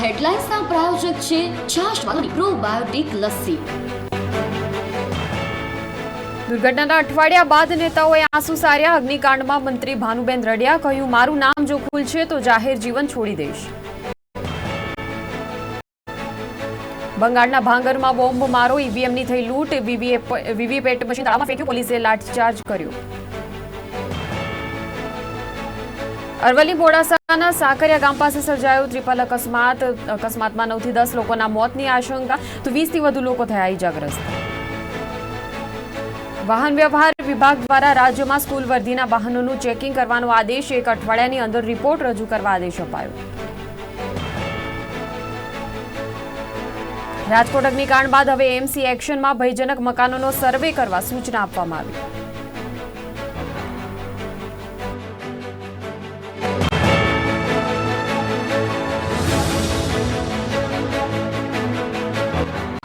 હેડલાઇન્સના પ્રાયોજક છે છાશવાળી પ્રોબાયોટિક લસ્સી. દુર્ઘટનાના અઠવાડિયા બાદ નેતાઓએ આંસુ સાર્યા. અગ્નિકાંડમાં મંત્રી ભાનુબેન રડિયા કહ્યું, મારું નામ જો ખુલશે તો જાહેર જીવન છોડી દઈશ. બંગાળના ભાંગરમાં બોમ્બ મારો, ઈવીએમની થઈ લૂંટ. વીવીપેટ મશીન ફેંક્યું, પોલીસે લાઠીચાર્જ કર્યો. અરવલ્લી મોડાસાના સાકરિયા ગામ પાસે સર્જાયો ત્રિપલ અકસ્માત. અકસ્માતમાં નવથી દસ લોકોના મોતની આશંકા. તો વીસથી વધુ લોકો થયા ઇજાગ્રસ્ત વાહન વ્યવહાર વિભાગ દ્વારા રાજ્યમાં સ્કૂલ વર્ધીના વાહનોનું ચેકિંગ કરવાનો આદેશ એક અઠવાડિયાની અંદર રિપોર્ટ રજૂ કરવા આદેશ અપાયો. રાજકોટ અગ્નિકાંડ બાદ હવે એમસી એક્શનમાં ભયજનક મકાનોનો સર્વે કરવા સૂચના આપવામાં આવી.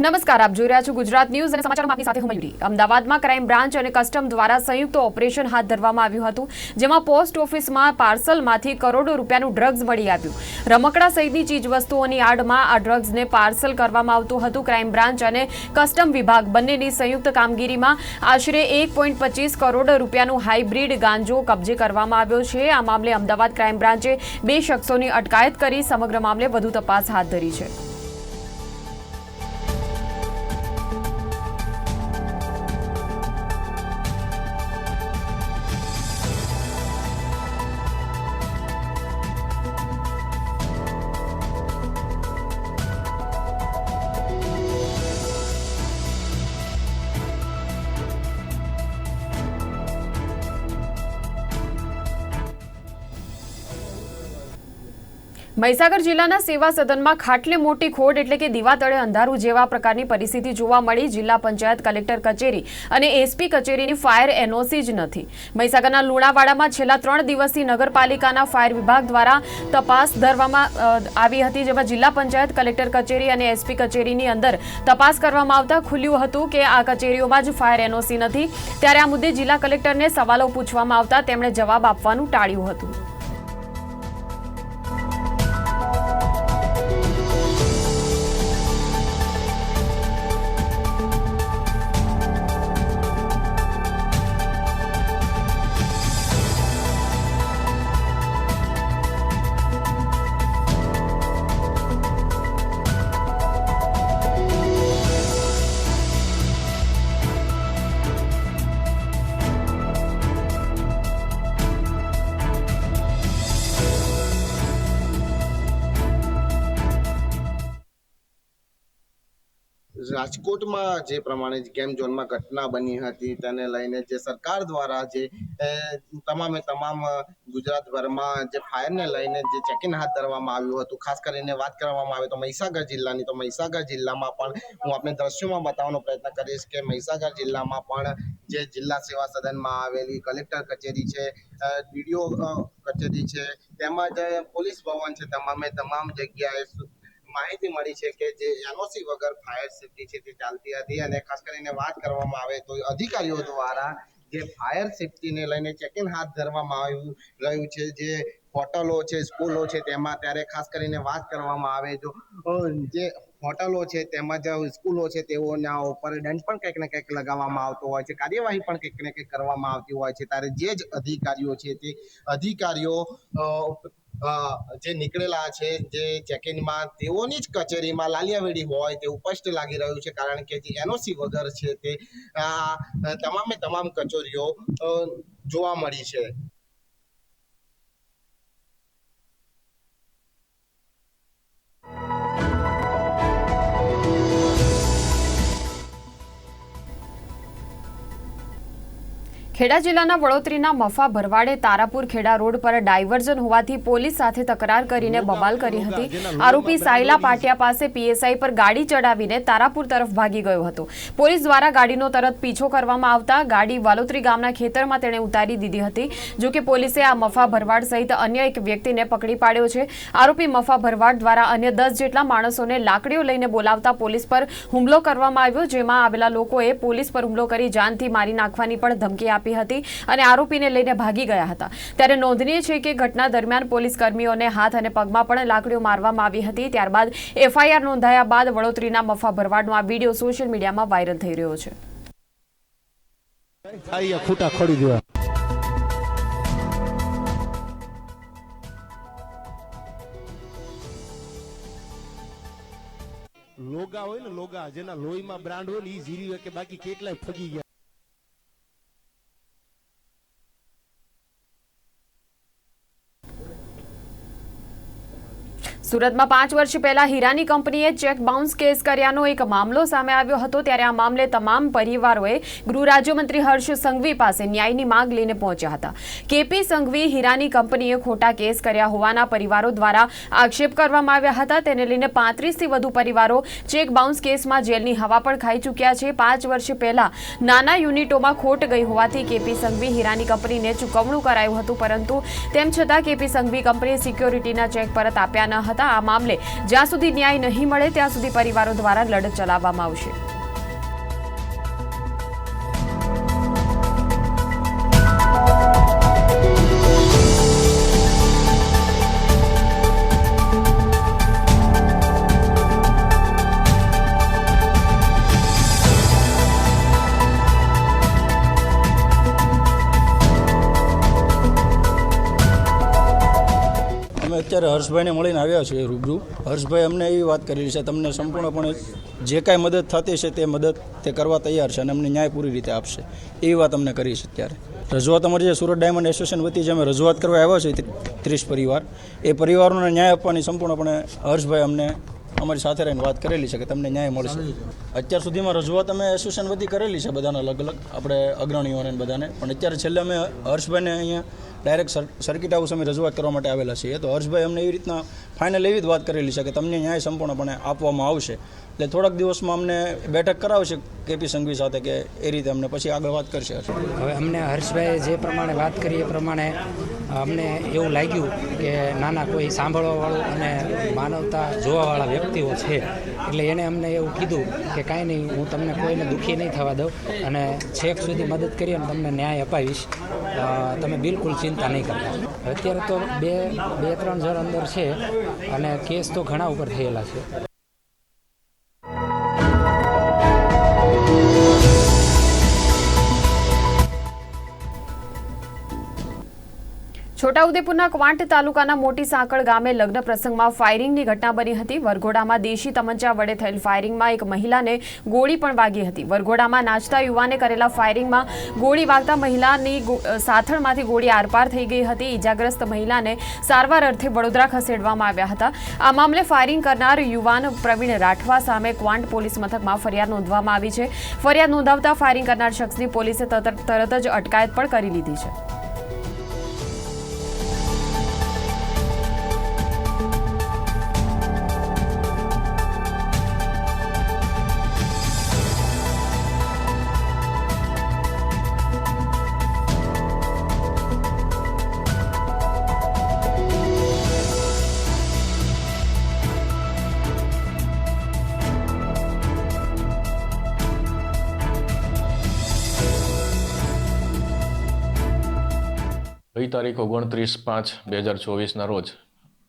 નમસ્કાર, આપ જોઈ રહ્યા છો ગુજરાત ન્યૂઝ અને સમાચારમાં આપની સાથે હું મયુરી. અમદાવાદમાં ક્રાઇમ બ્રાન્ચ અને કસ્ટમ દ્વારા સંયુક્ત ઓપરેશન હાથ ધરવામાં આવ્યું હતું, જેમાં પોસ્ટ ઓફિસમાં પાર્સલમાંથી કરોડો રૂપિયાનું ડ્રગ્સ મળી આવ્યું. રમકડા સહિતની ચીજવસ્તુઓની આડમાં આ ડ્રગ્સને પાર્સલ કરવામાં આવતું હતું ક્રાઇમ બ્રાન્ચ અને કસ્ટમ વિભાગ. બંનેની સંયુક્ત કામગીરીમાં આશરે એક કરોડ રૂપિયાનું હાઇબ્રિડ ગાંજો કબજે કરવામાં આવ્યો છે. આ મામલે અમદાવાદ ક્રાઇમ બ્રાન્ચે બે શખ્સોની અટકાયત કરી, સમગ્ર મામલે વધુ તપાસ હાથ ધરી છે. મહીસાગર જિલ્લાના સેવા સદનમાં ખાટલે મોટી ખોડ એટલે કે દીવા તળે અંધારું જેવા પ્રકારની પરિસ્થિતિ જોવા મળી. જિલ્લા પંચાયત કલેક્ટર કચેરી અને એસપી કચેરીની ફાયર એનઓસી જ નથી. મહીસાગરના લુણાવાડામાં છેલ્લા ત્રણ દિવસથી નગરપાલિકાના ફાયર વિભાગ દ્વારા તપાસ ધરવામાં આવી હતી, જેમાં જિલ્લા પંચાયત કલેક્ટર કચેરી અને એસપી કચેરીની અંદર તપાસ કરવામાં આવતા ખુલ્યું હતું કે આ કચેરીઓમાં જ ફાયર એનઓસી નથી. ત્યારે આ મુદ્દે જિલ્લા કલેક્ટરને સવાલો પૂછવામાં આવતા તેમણે જવાબ આપવાનું ટાળ્યું હતું. રાજકોટમાં જે પ્રમાણે ગેમ ઝોનમાં ઘટના બની હતી તેને લઈને જે સરકાર દ્વારા જે તમામે તમામ ગુજરાતભરમાં જે ફાયરને લઈને જે ચેકિંગ હાથ ધરવામાં આવ્યું હતું, ખાસ કરીને વાત કરવામાં આવે તો મહીસાગર જિલ્લાની, તો મહીસાગર જિલ્લામાં પણ હું આપણે દ્રશ્યોમાં બતાવવાનો પ્રયત્ન કરીશ કે મહીસાગર જિલ્લામાં પણ જે જિલ્લા સેવા સદનમાં આવેલી કલેક્ટર કચેરી છે ડીડીઓ કચેરી છે, તેમજ પોલીસ ભવન છે, તમામે તમામ જગ્યાએ માહિતી મળી છે કે જે એનઓસી વગર ફાયર સેફટી છે તે ચાલતી હતી અને ખાસ કરીને વાત કરવામાં આવે તો અધિકારીઓ દ્વારા જે ફાયર સેફટીને લઈને ચેકિંગ હાથ ધરવામાં આવ્યું રહ્યું છે, જે હોટલો છે, સ્કૂલો છે તેમાં ત્યારે ખાસ કરીને વાત કરવામાં આવે તો જે હોટલો છે તેમજ સ્કૂલો છે તેઓના ઉપર દંડ પણ કંઈક ને કંઈક લગાવવામાં આવતો હોય છે, કાર્યવાહી પણ કંઈક ને કંઈક કરવામાં આવતી હોય છે. ત્યારે જે જ અધિકારીઓ છે તે અધિકારીઓ જે નીકળેલા છે, જે ચેકિંગમાં તેઓની જ કચેરીમાં લાલિયાવેડી હોય તેવું સ્પષ્ટ લાગી રહ્યું છે, કારણ કે જે એનઓસી વગર છે તે, આ, તમામે તમામ કચેરીઓ જોવા મળી છે. ખેડા જિલ્લાના વડોદરીના મફા ભરવાડે તારાપુર ખેડા રોડ પર ડાયવર્ઝન હોવાથી પોલીસ સાથે તકરાર કરીને બબાલ કરી હતી. આરોપી સાયલા પાટિયા પાસે પીએસઆઈ પર ગાડી ચડાવીને તારાપુર તરફ ભાગી ગયો હતો. પોલીસ દ્વારા ગાડીનો તરત પીછો કરવામાં આવતા ગાડી વાલોત્રી ગામના ખેતરમાં તેણે ઉતારી દીધી હતી જો કે પોલીસે આ મફા ભરવાડ સહિત અન્ય એક વ્યક્તિને પકડી પાડ્યો છે. આરોપી મફા ભરવાડ દ્વારા અન્ય દસ જેટલા માણસોને લાકડીઓ લઈને બોલાવતા પોલીસ પર હુમલો કરવામાં આવ્યો જેમાં આવેલા લોકોએ પોલીસ પર હુમલો કરી જાનથી મારી નાખવાની પણ ધમકી આપી હતી અને આરોપીને લઈને ભાગી ગયા હતા. ત્યારે નોંધનીય છે કે ઘટના દરમિયાન પોલીસ કર્મીઓને હાથ અને પગમાં પણ લાકડીઓ મારવામાં આવી હતી. ત્યારબાદ એફઆઈઆર નોંધાયા બાદ વડોદરીના મફા ભરવાડનો આ વીડિયો સોશિયલ મીડિયામાં વાયરલ થઈ રહ્યો છે. લોગા હોય ને લોગા, જેના લોહીમાં બ્રાન્ડ હોય ને એ ઝીરી હોય કે બાકી કેટલાય ફગી ગયા. સુરતમાં પાંચ વર્ષ પહેલા હીરાની કંપનીએ ચેક બાઉન્સ કેસ કર્યાનો એક મામલો સામે આવ્યો હતો, ત્યારે આ મામલે તમામ પરિવારોએ ગૃહ રાજ્યમંત્રી હર્ષ સંઘવી પાસે ન્યાયની માંગ લઈને પહોંચ્યા હતા. કેપી સંઘવી હીરાની કંપનીએ ખોટા કેસ કર્યા હોવાના પરિવારો દ્વારા આક્ષેપ કરવામાં આવ્યા હતા. તેને લઈને પાંત્રીસથી વધુ પરિવારો ચેક બાઉન્સ કેસમાં જેલની હવા પણ ખાઈ ચૂક્યા છે. પાંચ વર્ષ પહેલા નાના યુનિટોમાં ખોટ ગઈ હોવાથી કેપી સંઘવી હીરાની કંપનીને ચૂકવણું કરાયું હતું, પરંતુ તેમ છતાં કેપી સંઘવી કંપનીએ સિક્યોરિટીના ચેક પરત આપ્યા ન હતા. આ મામલે જ્યાં સુધી ન્યાય નહીં મળે ત્યાં સુધી પરિવારો દ્વારા લડત ચલાવવામાં આવશે. અત્યારે હર્ષભાઈને મળીને આવ્યા છીએ રૂબરૂ. હર્ષભાઈ, અમને એવી વાત કરેલી છે, તમને સંપૂર્ણપણે જે કાંઈ મદદ થતી છે તે મદદ તે કરવા તૈયાર છે અને અમને ન્યાય પૂરી રીતે આપશે. એવી વાત અમને કરી છે અત્યારે. રજૂઆત અમારી જે સુરત ડાયમંડ એસોસિએશન વતી જે અમે રજૂઆત કરવા આવ્યા છીએ ત્રીસ પરિવાર, એ પરિવારોને ન્યાય આપવાની સંપૂર્ણપણે હર્ષભાઈ અમને અમારી સાથે રહીને વાત કરેલી છે કે તમને ન્યાય મળશે. અત્યાર સુધીમાં રજૂઆત અમે એસોસિએશન વતી કરેલી છે બધાને અલગ અલગ આપણે અગ્રણીઓને બધાને. પણ અત્યારે છેલ્લે અમે હર્ષભાઈને અહીંયા ડાયરેક્ટ સર્કિટ હાઉસ અમે રજૂઆત કરવા માટે આવેલા છીએ. તો હર્ષભાઈ અમને એવી રીતના ફાઇનલ એવી જ વાત કરેલી છે કે તમને ન્યાય સંપૂર્ણપણે આપવામાં આવશે. એટલે થોડાક દિવસમાં અમને બેઠક કરાવશે કેપી સંઘવી સાથે કે એ રીતે અમને પછી આગળ વાત કરશે. હવે અમને હર્ષભાઈએ જે પ્રમાણે વાત કરી એ પ્રમાણે અમને એવું લાગ્યું કે નાના કોઈ સાંભળવાવાળું અને માનવતા જોવાવાળા વ્યક્તિઓ છે. એટલે એણે અમને એવું કીધું કે કાંઈ નહીં, હું તમને કોઈને દુઃખી નહીં થવા દઉં અને છેક સુધી મદદ કરી અને તમને ન્યાય અપાવીશ. તમે બિલકુલ ચિંતા નહીં કરતા. અત્યારે તો બે બે, ત્રણ જણ અંદર છે અને કેસ તો ઘણા ઉપર થયેલા છે. છોટાઉદેપુરના ક્વાંટ તાલુકાના મોટી સાંકળ ગામે લગ્ન પ્રસંગમાં ફાયરિંગની ઘટના બની હતી. વરઘોડામાં દેશી તમંચા વડે થયેલ ફાયરિંગમાં એક મહિલાને ગોળી પણ વાગી હતી. વરઘોડામાં નાચતા યુવાને કરેલા ફાયરિંગમાં ગોળી વાગતા મહિલાની સાથળમાંથી ગોળી આરપાર થઈ ગઈ હતી. ઇજાગ્રસ્ત મહિલાને સારવાર અર્થે વડોદરા ખસેડવામાં આવ્યા હતા. આ મામલે ફાયરિંગ કરનાર યુવાન પ્રવીણ રાઠવા સામે ક્વાંટ પોલીસ મથકમાં ફરિયાદ નોંધવામાં આવી છે. ફરિયાદ નોંધાવતા ફાયરિંગ કરનાર શખ્સની પોલીસે તરત જ અટકાયત પણ કરી લીધી છે. ગઈ તારીખ ઓગણત્રીસ પાંચ બે હજાર ચોવીસના રોજ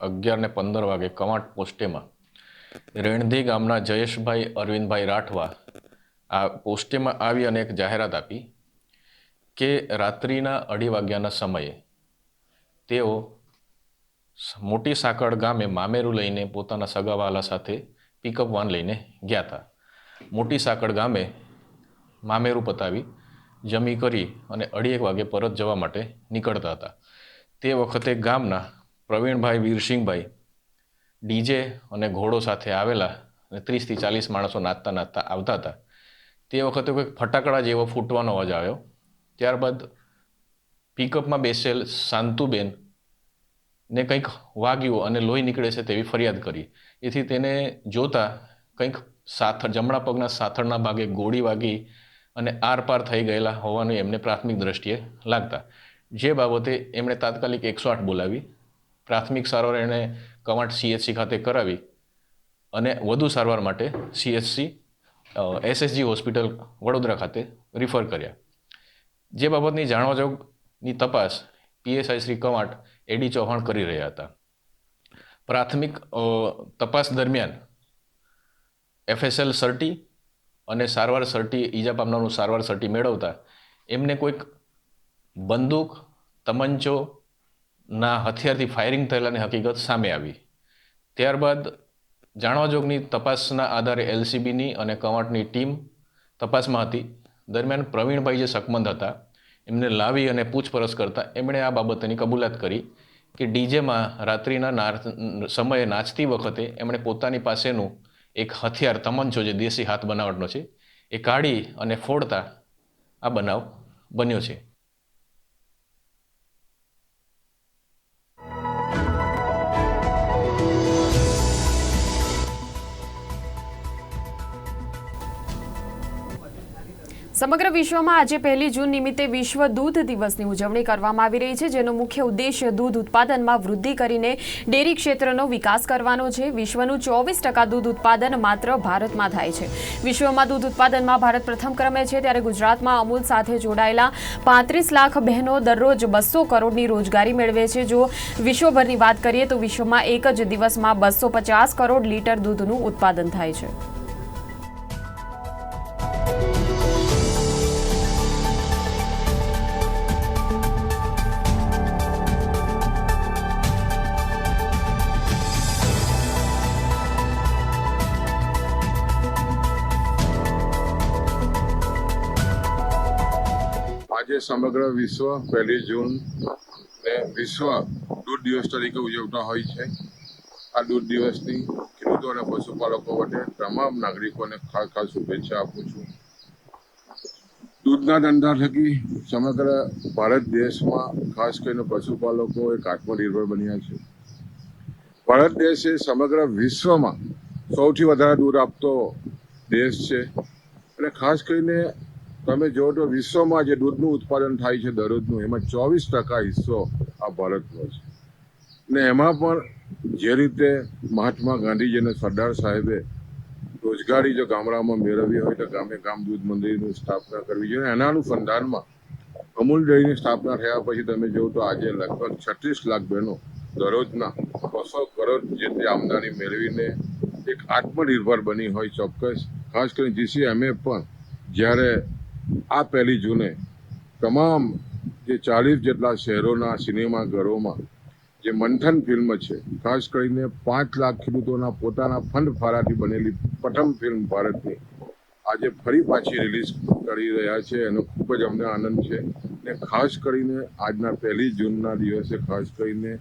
અગિયાર ને પંદર વાગે કમાટ પોસ્ટેમાં રેણધી ગામના જયેશભાઈ અરવિંદભાઈ રાઠવા આ પોસ્ટેમાં આવી અને એક જાહેરાત આપી કે રાત્રિના અઢી વાગ્યાના સમયે તેઓ મોટી સાંકળ ગામે મામેરું લઈને પોતાના સગાવાલા સાથે પિકઅપ વાન લઈને ગયા હતા. મોટી સાંકળ ગામે મામેરું પતાવી જમી કરી અને અઢી એક વાગે પરત જવા માટે નીકળતા હતા. તે વખતે ગામના પ્રવીણભાઈ વીરસિંહભાઈ ડીજે અને ઘોડો સાથે આવેલા અને ત્રીસથી ચાલીસ માણસો નાચતા નાચતા આવતા હતા. તે વખતે કોઈક ફટાકડા જેવો ફૂટવાનો અવાજ આવ્યો. ત્યારબાદ પિકઅપમાં બેસેલ શાંતુબેન ને કંઈક વાગ્યું અને લોહી નીકળે છે તેવી ફરિયાદ કરી. એથી તેને જોતા કંઈક સાથળ જમણા પગના સાથળના ભાગે ગોળી વાગી અને આરપાર થઈ ગયેલા હોવાનું એમને પ્રાથમિક દ્રષ્ટિએ લાગતા. જે બાબતે એમણે તાત્કાલિક એકસો આઠ બોલાવી, પ્રાથમિક સારવાર એણે કવાંટ સીએચસી ખાતે કરાવી અને વધુ સારવાર માટે સીએચસી એસએસજી હોસ્પિટલ વડોદરા ખાતે રિફર કર્યા. જે બાબતની જાણવાજોગની તપાસ પીએસઆઈ શ્રી કવાંટ એડી ચૌહાણ કરી રહ્યા હતા. પ્રાથમિક તપાસ દરમિયાન એફએસએલ સર્ટી અને સારવાર સર્ટી, ઈજા પામનારનું સારવાર સર્ટી મેળવતા, એમને કોઈક બંદૂક, તમંચો ના હથિયારથી ફાયરિંગ થયેલાની હકીકત સામે આવી. ત્યારબાદ જાણવાજોગની તપાસના આધારે એલસીબીની અને કવાંટની ટીમ તપાસમાં હતી. દરમિયાન પ્રવીણભાઈ જે શકમંદ હતા, એમને લાવી અને પૂછપરછ કરતા એમણે આ બાબતની કબૂલાત કરી કે ડીજેમાં રાત્રિના સમયે નાચતી વખતે એમણે પોતાની પાસેનું એક હથિયાર તમંચો જે દેશી હાથ બનાવટનો છે. એ કાઢી અને ફોડતા આ બનાવ બન્યો છે. સમગ્ર વિશ્વમાં આજે પહેલી જૂન નિમિત્તે વિશ્વ દૂધ દિવસની ઉજવણી કરવામાં આવી રહી છે, જેનો મુખ્ય ઉદ્દેશ્ય દૂધ ઉત્પાદનમાં વૃદ્ધિ કરીને ડેરી ક્ષેત્રનો વિકાસ કરવાનો છે. વિશ્વનું ચોવીસ ટકા દૂધ ઉત્પાદન માત્ર ભારતમાં થાય છે. વિશ્વમાં દૂધ ઉત્પાદનમાં ભારત પ્રથમ ક્રમે છે, ત્યારે ગુજરાતમાં અમૂલ સાથે જોડાયેલા પાંત્રીસ લાખ બહેનો દરરોજ બસો કરોડની રોજગારી મેળવે છે. જો વિશ્વભરની વાત કરીએ, તો વિશ્વમાં એક જ દિવસમાં બસો પચાસ કરોડ લીટર દૂધનું ઉત્પાદન થાય છે. આજે સમગ્ર વિશ્વ પહેલી જૂન ને વિશ્વ દૂધ દિવસ તરીકે ઉજવતા હોય છે. આ દૂધ દિવસની ખેડૂતો અને પશુપાલકો માટે તમામ નાગરિકોને ખાસ ખાસ શુભેચ્છા આપું છું. દૂધના ધંધા થકી સમગ્ર ભારત દેશમાં ખાસ કરીને પશુપાલકો એક આત્મનિર્ભર બન્યા છે. ભારત દેશ એ સમગ્ર વિશ્વમાં સૌથી વધારે દૂધ આપતો દેશ છે. અને ખાસ કરીને તમે જો તો વિશ્વમાં જે દૂધનું ઉત્પાદન થાય છે દરરોજનું, એમાં ચોવીસ ટકા હિસ્સો આ ભારતનો છે. ને એમાં પણ જે રીતે મહાત્મા ગાંધીજી અને સરદાર સાહેબે રોજગારી જો ગામડામાં મેળવવી હોય તો ગામે ગામ દૂધ મંદિરની સ્થાપના કરવી જોઈએ. એના અનુસંધાનમાં અમૂલ ડેરીની સ્થાપના થયા પછી તમે જો તો આજે લગભગ છત્રીસ લાખ બહેનો દરરોજના બસો કરોડ જેટલી આમદાની મેળવીને એક આત્મનિર્ભર બની હોય ચોક્કસ. ખાસ કરીને જીસીએમએ પણ જ્યારે આ પહેલી જૂને તમામ જે ચાલીસ જેટલા શહેરોના સિનેમાઘરોમાં જે મંથન ફિલ્મ છે, ખાસ કરીને પાંચ લાખ ખેડૂતોના પોતાના ફંડ ફાળાથી બનેલી પ્રથમ ફિલ્મ ભારતની, આજે ફરી પાછી રિલીઝ કરી રહ્યા છે એનો ખૂબ જ અમને આનંદ છે. ને ખાસ કરીને આજના પહેલી જૂનના દિવસે ખાસ કરીને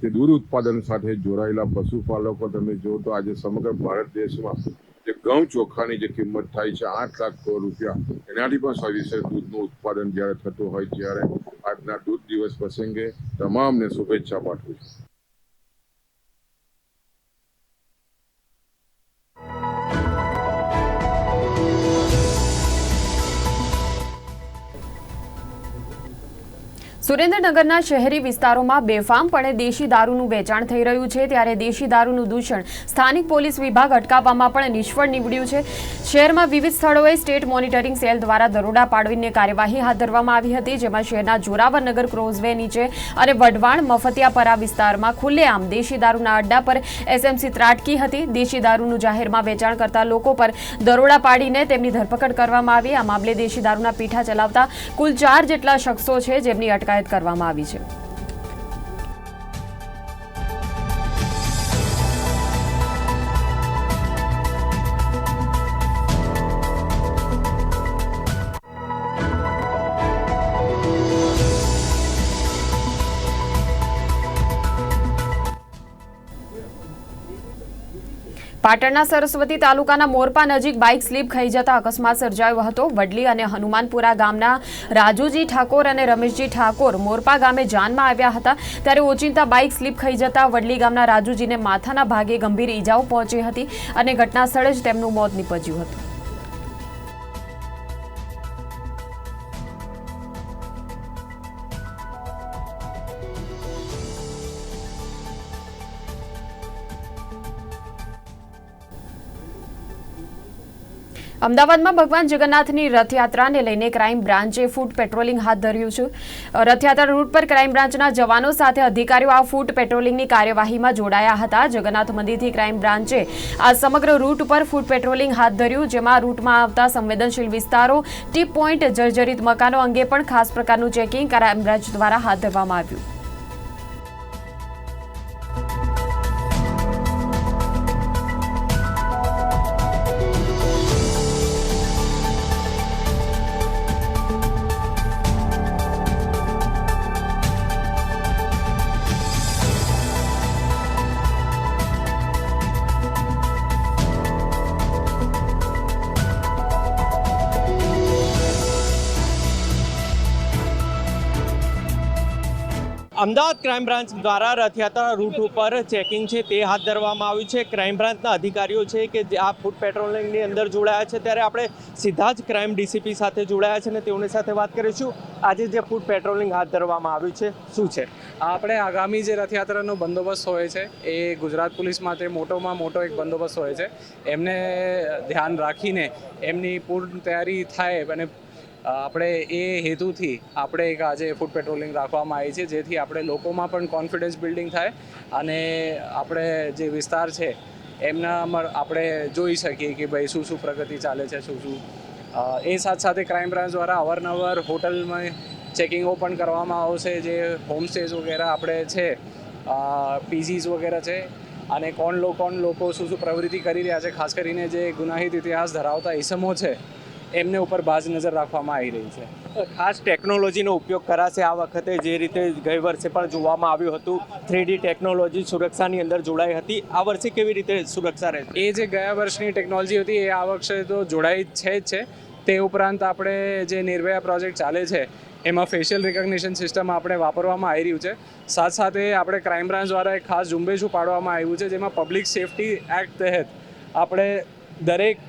તે દૂધ ઉત્પાદન સાથે જોડાયેલા પશુપાલકો, તમે જો તો આજે સમગ્ર ભારત દેશમાં જે ઘઉં ચોખાની જે કિંમત થાય છે, આઠ લાખ કરોડ રૂપિયા. એનાથી પણ સવિશેષ દૂધનું ઉત્પાદન જ્યારે થતું હોય ત્યારે આજના દૂધ દિવસ પ્રસંગે તમામને શુભેચ્છા પાઠવું છું. સુરેન્દ્રનગરના શહેરી વિસ્તારોમાં બેફામપણે દેશી દારૂનું વેચાણ થઈ રહ્યું છે, ત્યારે દેશી દારૂનું દૂષણ સ્થાનિક પોલીસ વિભાગ અટકાવવામાં પણ નિષ્ફળ નીવડ્યું છે. શહેરમાં વિવિધ સ્થળોએ સ્ટેટ મોનિટરિંગ સેલ દ્વારા દરોડા પાડવીને કાર્યવાહી હાથ ધરવામાં આવી હતી, જેમાં શહેરના જોરાવરનગર ક્રોઝવે નીચે અને વઢવાણ મફતિયાપરા વિસ્તારમાં ખુલ્લેઆમ દેશી દારૂના અડ્ડા પર એસએમસી ત્રાટકી હતી. દેશી દારૂનું જાહેરમાં વેચાણ કરતા લોકો પર દરોડા પાડીને તેમની ધરપકડ કરવામાં આવી. આ મામલે દેશી દારૂના પીઠા ચલાવતા કુલ ચાર જેટલા શખ્સો છે, જેમની અટકાયત કરવામાં આવી છે. પાટણના સરસ્વતી તાલુકાના મોરપા નજીક બાઇક સ્લીપ ખાઈ જતા અકસ્માત સર્જાયો હતો. વડલી અને હનુમાનપુરા ગામના રાજુજી ઠાકોર અને રમેશજી ઠાકોર મોરપા ગામે જાનમાં આવ્યા હતા. ત્યારે ઓચિંતા બાઇક સ્લીપ ખાઈ જતા વડલી ગામના રાજુજીને માથાના ભાગે ગંભીર ઈજાઓ પહોંચી હતી અને ઘટના સ્થળે જ તેમનું મોત નીપજ્યું હતું. અમદાવાદમાં ભગવાન જગન્નાથની રથયાત્રાને લઈને ક્રાઇમ બ્રાન્ચે ફૂટ પેટ્રોલિંગ હાથ ધર્યું છે. રથયાત્રા રૂટ પર ક્રાઇમ બ્રાન્ચના જવાનો સાથે અધિકારીઓ આ ફૂટ પેટ્રોલિંગની કાર્યવાહીમાં જોડાયા હતા. જગન્નાથ મંદિરથી ક્રાઇમ બ્રાન્ચે આ સમગ્ર રૂટ પર ફૂટ પેટ્રોલિંગ હાથ ધર્યું, જેમાં રૂટમાં આવતા સંવેદનશીલ વિસ્તારો, ટી પોઈન્ટ જર્જરિત મકાનો અંગે પણ ખાસ પ્રકારનું ચેકિંગ ક્રાઇમ બ્રાન્ચ દ્વારા હાથ ધરવામાં આવ્યું. અમદાવાદ ક્રાઇમ બ્રાન્ચ દ્વારા રથયાત્રા રૂટ ઉપર ચેકિંગ છે તે હાથ ધરવામાં આવ્યું છે. ક્રાઇમ બ્રાન્ચના અધિકારીઓ છે કે જે આ ફૂડ પેટ્રોલિંગની અંદર જોડાયા છે ત્યારે આપણે સીધા જ ક્રાઇમ ડીસીપી સાથે જોડાયા છે અને તેઓની સાથે વાત કરીશું. આજે જે ફૂડ પેટ્રોલિંગ હાથ ધરવામાં આવ્યું છે, શું છે? આપણે આગામી જે રથયાત્રાનો બંદોબસ્ત હોય છે, એ ગુજરાત પોલીસ માટે મોટોમાં મોટો એક બંદોબસ્ત હોય છે. એમને ધ્યાન રાખીને એમની પૂર્ણ તૈયારી થાય અને આપણે એ હેતુથી આપણે એક આજે ફૂડ પેટ્રોલિંગ રાખવામાં આવી છે, જેથી આપણે લોકોમાં પણ કોન્ફિડન્સ બિલ્ડિંગ થાય અને આપણે જે વિસ્તાર છે, એમના આપણે જોઈ શકીએ કે ભાઈ શું શું પ્રગતિ ચાલે છે, શું શું. એ સાથે સાથે ક્રાઇમ બ્રાન્ચ દ્વારા અવારનવાર હોટલમાં ચેકિંગો પણ કરવામાં આવશે, જે હોમ સ્ટેઝ વગેરે આપણે છે પીજીસ વગેરે છે, અને કોણ લો, કોણ લોકો શું શું પ્રવૃત્તિ કરી રહ્યા છે, ખાસ કરીને જે ગુનાહિત ઇતિહાસ ધરાવતા ઇસમો છે એમને ઉપર બાજ નજર રાખવામાં આવી રહી છે. ખાસ ટેકનોલોજીનો ઉપયોગ કરાશે આ વખતે જે રીતે ગઈ વર્ષે પણ જોવામાં આવ્યું હતું થ્રીડી ટેકનોલોજી સુરક્ષાની અંદર જોડાઈ હતી. આ વર્ષે કેવી રીતે સુરક્ષા રહેશે? એ જે ગયા વર્ષની ટેકનોલોજી હતી, એ આ વર્ષે તો જોડાઈ છે જ છે. તે ઉપરાંત આપણે જે નિર્ભયા પ્રોજેક્ટ ચાલે છે, એમાં ફેશિયલ રિકગ્નિશન સિસ્ટમ આપણે વાપરવામાં આવી રહ્યું છે. સાથ સાથે આપણે ક્રાઇમ બ્રાન્ચ દ્વારા એક ખાસ ઝુંબેશ પાડવામાં આવ્યું છે, જેમાં પબ્લિક સેફટી એક્ટ તહેત આપણે દરેક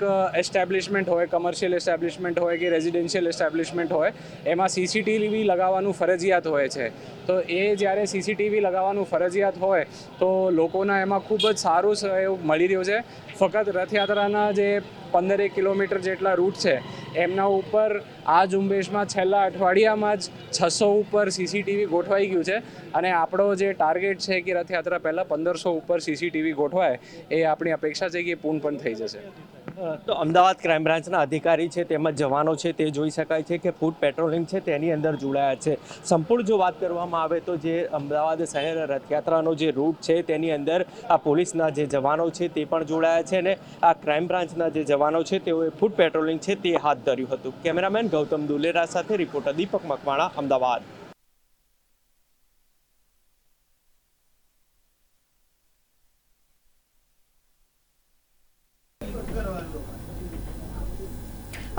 એસ્ટેબ્લિશમેન્ટ હોય કમર્શિયલ એસ્ટેબ્લિશમેન્ટ હોય કે રેઝિડેન્શિયલ એસ્ટેબ્લિશમેન્ટ હોય, એમાં સીસીટીવી લગાવવાનું ફરજિયાત હોય છે. તો એ જ્યારે સીસીટીવી લગાવવાનું ફરજિયાત હોય, તો લોકોના એમાં ખૂબ જ સારું સહયોગ મળી રહ્યો છે. ફક્ત રથયાત્રાના જે પંદરેક કિલોમીટર જેટલા રૂટ છે, એમના ઉપર આ ઝુંબેશમાં છેલ્લા અઠવાડિયામાં જ છસો ઉપર સીસીટીવી ગોઠવાઈ ગયું છે. અને આપણો જે ટાર્ગેટ છે કે રથયાત્રા પહેલાં પંદરસો ઉપર સીસીટીવી ગોઠવાય, એ આપણી અપેક્ષા છે કે પૂર્ણ પણ થઈ જશે. તો અમદાવાદ ક્રાઇમ બ્રાન્ચના અધિકારી છે તેમજ જવાનો છે તે જોઈ શકાય છે કે ફૂડ પેટ્રોલિંગ છે તેની અંદર જોડાયા છે. સંપૂર્ણ જો વાત કરવામાં આવે તો જે અમદાવાદ શહેર રથયાત્રાનો જે રૂટ છે તેની અંદર આ પોલીસના જે જવાનો છે તે પણ જોડાયા છે અને આ ક્રાઇમ બ્રાન્ચના જે જવાનો છે તેઓએ ફૂડ પેટ્રોલિંગ છે તે હાથ ધર્યું હતું. કેમેરામેન ગૌતમ દુલેરા સાથે રિપોર્ટર દીપક મકવાણા, અમદાવાદ.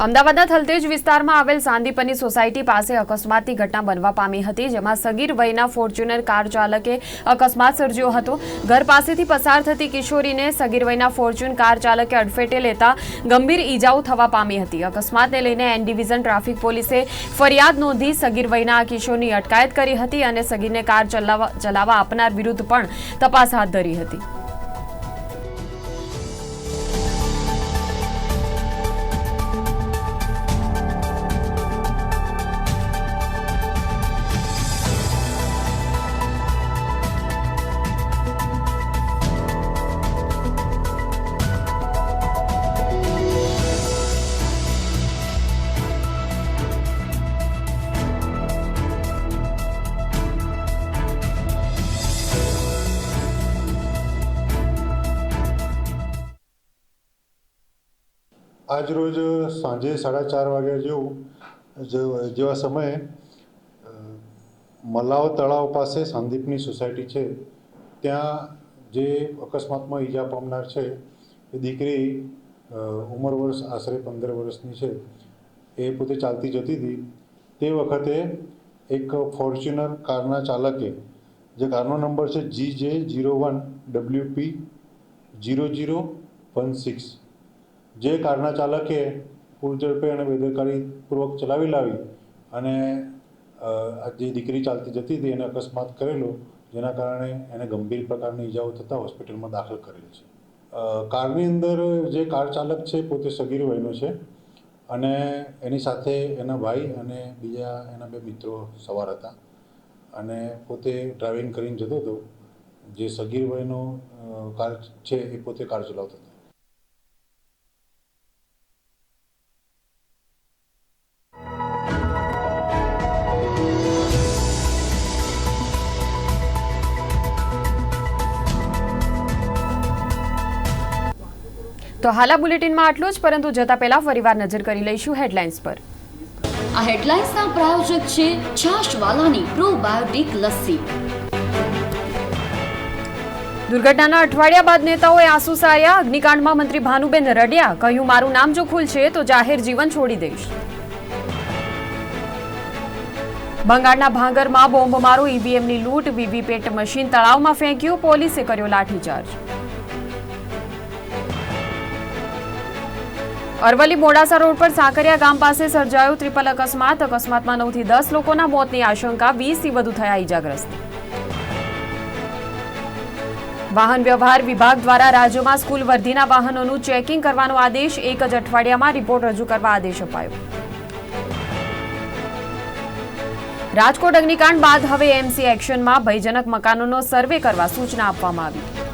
અમદાવાદના થલતેજ વિસ્તારમાં આવેલ સાંદીપની સોસાયટી પાસે અકસ્માતની ઘટના બનવા પામી હતી, જેમાં સગીર વયના ફોર્ચ્યુનર કાર ચાલકે અકસ્માત સર્જ્યો હતો. ઘર પાસેથી પસાર થતી કિશોરીને સગીર વયના ફોર્ચ્યુન કાર ચાલકે અડફેટે લેતા ગંભીર ઈજાઓ થવા પામી હતી. અકસ્માતને લઈને એન ડિવિઝન ટ્રાફિક પોલીસે ફરિયાદ નોંધી સગીર વયના આ કિશોરની અટકાયત કરી હતી અને સગીરને કાર ચલાવવા ચલાવવા આપનાર વિરુદ્ધ પણ તપાસ હાથ ધરી હતી. આજ રોજ સાંજે સાડા ચાર વાગ્યા જેવું જેવા સમયે મલાવ તળાવ પાસે સંદીપની સોસાયટી છે. ત્યાં જે અકસ્માતમાં ઈજા પામનાર છે, એ દીકરી ઉંમર વર્ષ આશરે પંદર વર્ષની છે. એ પોતે ચાલતી જતી હતી. તે વખતે એક ફોર્ચ્યુનર કારના ચાલકે, જે કારનો નંબર છે G J zero one W P zero zero one six જે કારના ચાલકે પૂરઝડપે અને બેદરકારીપૂર્વક ચલાવી લાવી અને જે દીકરી ચાલતી જતી હતી એને અકસ્માત કરેલો, જેના કારણે એને ગંભીર પ્રકારની ઈજાઓ થતાં હોસ્પિટલમાં દાખલ કરેલ છે. કારની અંદર જે કાર ચાલક છે પોતે સગીર વયનો છે અને એની સાથે એના ભાઈ અને બીજા એના બે મિત્રો સવાર હતા અને પોતે ડ્રાઇવિંગ કરીને જતો હતો. જે સગીર વયનો કાર છે એ પોતે કાર ચલાવતો હતો તો હાલા બુલેટિનમાં આટલું જ પરંતુ જતા પહેલા ફરીવાર નજર કરી લઈશું હેડલાઇન્સ પર. આ હેડલાઇન્સના પ્રાયોજક છે છાશવાલાની પ્રોબાયોટિક લસ્સી. દુર્ઘટનાના અઠવાડિયા બાદ નેતાઓએ આંસુ સાર્યા. અગ્નિકાંડમાં મંત્રી ભાનુબેન રડ્યા કહ્યું મારું નામ જો ખુલશે તો જાહેર જીવન છોડી દઈશ. બંગાળના ભાંગરમાં બોમ્બમારો ઈવીએમની લૂંટ વીવીપેટ મશીન તળાવમાં ફેંક્યું પોલીસે કર્યો લાઠીચાર્જ. અરવલ્લી મોડાસા રોડ પર સાકરિયા ગામ પાસે સર્જાયો ત્રિપલ અકસ્માત. અકસ્માતમાં નવથી દસ લોકોના મોતની આશંકા, વીસથી વધુ થયા ઇજાગ્રસ્ત વાહન વ્યવહાર વિભાગ દ્વારા રાજ્યમાં સ્કૂલ વર્ધીના વાહનોનું ચેકિંગ કરવાનો આદેશ એક જ અઠવાડિયામાં રિપોર્ટ રજૂ કરવા આદેશ અપાયો. રાજકોટ અગ્નિકાંડ બાદ હવે એમસી એક્શનમાં ભયજનક મકાનોનો સર્વે કરવા સૂચના આપવામાં આવી.